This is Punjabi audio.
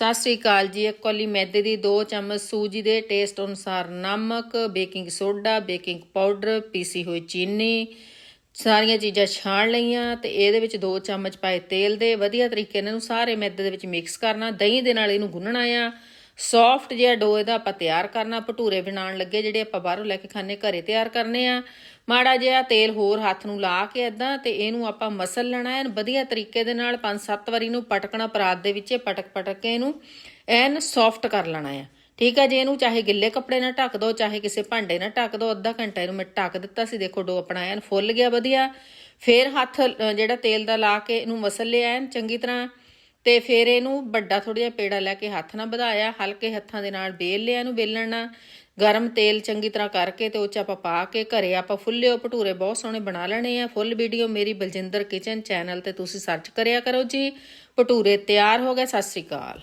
ਸਤਿ ਸ੍ਰੀ ਅਕਾਲ ਜੀ, ਇੱਕ ਕੌਲੀ ਮੈਦੇ ਦੀ 2 ਚਮਚ ਸੂਜੀ ਦੇ ਟੇਸਟ ਅਨੁਸਾਰ ਨਮਕ, ਬੇਕਿੰਗ ਸੋਡਾ, ਬੇਕਿੰਗ ਪਾਊਡਰ, ਪੀਸੀ ਹੋਈ ਚੀਨੀ, ਸਾਰੀਆਂ ਚੀਜ਼ਾਂ ਛਾਣ ਲਈਆਂ ਤੇ ਇਹਦੇ ਵਿੱਚ 2 ਚਮਚ ਪਾਏ ਤੇਲ ਦੇ, ਵਧੀਆ ਤਰੀਕੇ ਨਾਲ ਇਹਨੂੰ ਸਾਰੇ ਮੈਦੇ ਦੇ ਵਿੱਚ ਮਿਕਸ ਕਰਨਾ, ਦਹੀਂ ਦੇ ਨਾਲ ਇਹਨੂੰ ਗੁੰਨਣਾ ਆ। ਸੌਫਟ ਜਿਹਾ ਡੋ ਇਹਦਾ ਆਪਾਂ ਤਿਆਰ ਕਰਨਾ, ਭਟੂਰੇ ਬਣਾਉਣ ਲੱਗੇ, ਜਿਹੜੇ ਆਪਾਂ ਬਾਹਰੋਂ ਲੈ ਕੇ ਖਾਣੇ ਘਰੇ ਤਿਆਰ ਕਰਨੇ ਆ। ਮਾੜਾ ਜਿਹਾ ਤੇਲ ਹੋਰ ਹੱਥ ਨੂੰ ਲਾ ਕੇ ਇਦਾਂ ਤੇ ਇਹਨੂੰ ਆਪਾਂ ਮਸਲ ਲੈਣਾ ਐਨ ਵਧੀਆ ਤਰੀਕੇ ਦੇ ਨਾਲ 5-7 ਵਾਰੀ ਨੂੰ ਪਟਕਣਾ, ਪਰਾਤ ਦੇ ਵਿੱਚ ਪਟਕ ਪਟਕ ਕੇ ਇਹਨੂੰ ਐਨ ਸੌਫਟ ਕਰ ਲੈਣਾ ਆ ਠੀਕ ਹੈ ਜੇ, ਇਹਨੂੰ ਚਾਹੇ ਗਿੱਲੇ ਕੱਪੜੇ ਨਾਲ ਢੱਕ ਦਿਓ ਚਾਹੇ ਕਿਸੇ ਭਾਂਡੇ ਨਾਲ ਢੱਕ ਦਿਓ ਅੱਧਾ ਘੰਟਾ ਇਹਨੂੰ ਮੈਂ ਢੱਕ ਦਿੱਤਾ ਸੀ। ਦੇਖੋ, ਡੋ ਆਪਣਾ ਐਨ ਫੁੱਲ ਗਿਆ, ਵਧੀਆ। ਫਿਰ ਹੱਥ ਜਿਹੜਾ ਤੇਲ ਦਾ ਲਾ ਕੇ ਇਹਨੂੰ ਮਸਲ ਲਿਆ ਐਨ, ਚੰਗੀ ਤਰ੍ਹਾਂ ਤੇ ਫਿਰ ਇਹਨੂੰ ਵੱਡਾ ਥੋੜਾ ਜਿਹਾ ਪੇੜਾ ਲੈ ਕੇ ਹੱਥ ਨਾਲ ਵਧਾਇਆ, ਹਲਕੇ ਹੱਥਾਂ ਦੇ ਨਾਲ ਬੇਲ ਲਿਆ ਇਹਨੂੰ ਬੇਲਣ ਨਾਲ। ਗਰਮ ਤੇਲ ਚੰਗੀ ਤਰ੍ਹਾਂ ਕਰਕੇ ਤੇ ਉਹ ਚ ਆਪਾਂ ਪਾ ਕੇ ਘਰੇ ਆਪਾਂ ਫੁੱਲਿਓ, ਭਟੂਰੇ ਬਹੁਤ ਸੋਹਣੇ ਬਣਾ ਲੈਣੇ ਆ। ਫੁੱਲ ਵੀਡੀਓ ਮੇਰੀ ਬਲਜਿੰਦਰ ਕਿਚਨ ਚੈਨਲ ਤੇ ਤੁਸੀਂ ਸਰਚ ਕਰਿਆ ਕਰੋ ਜੀ। ਭਟੂਰੇ ਤਿਆਰ ਹੋ ਗਏ, ਸਤਿ ਸ੍ਰੀ ਅਕਾਲ।